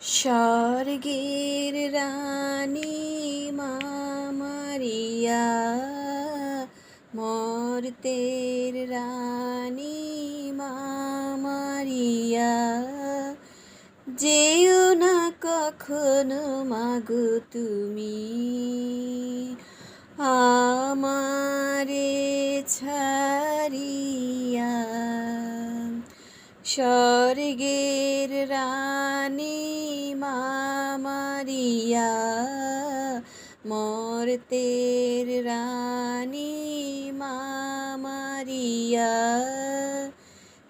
স্বর্গের রানী মামারিয়া মর্তের রানী মামারিয়া যেও না কখনো মাগো তুমি স্বর্গের রানী মামারিয়া মর্তের রানী মামারিয়া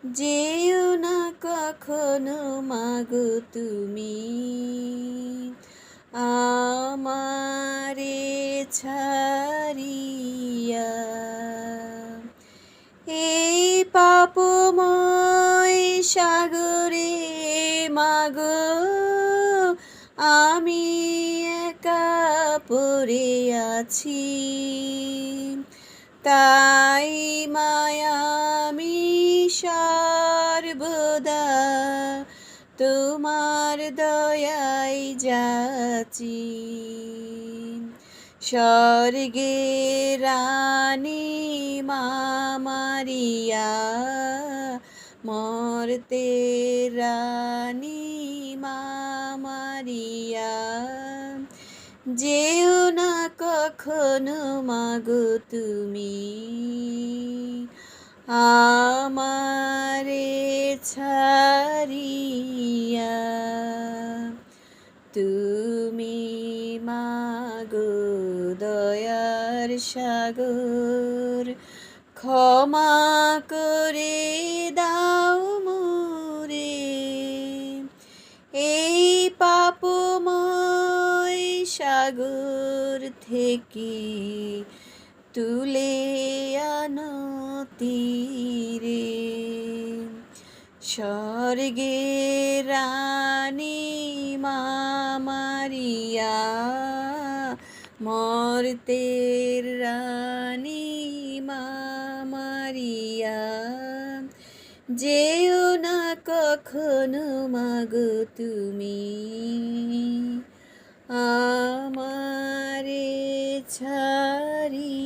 যেও না কখনো মাগো তুমি, আমারে ছাড়িয়া। এই পাপময় সাগরে মাগো, আমি একা পড়ে আছি। তাই মায়ামি সর্বদা তোমার দয়াই যাচি স্বর্গে রানী মামারিয়া মরতে রানী মামারিয়া যেও না কখনো মাগো তুমি। আমারে ছাড়িয়া তুমি মাগো দয়ার সাগর। ক্ষমা করে সাগর থেকে তুলে আনো তীরে। স্বর্গে রানী মামারিয়া মর্তের রানী মামারিয়া যেও না কখনো মাগো তুমি। আমারে ছাড়িয়া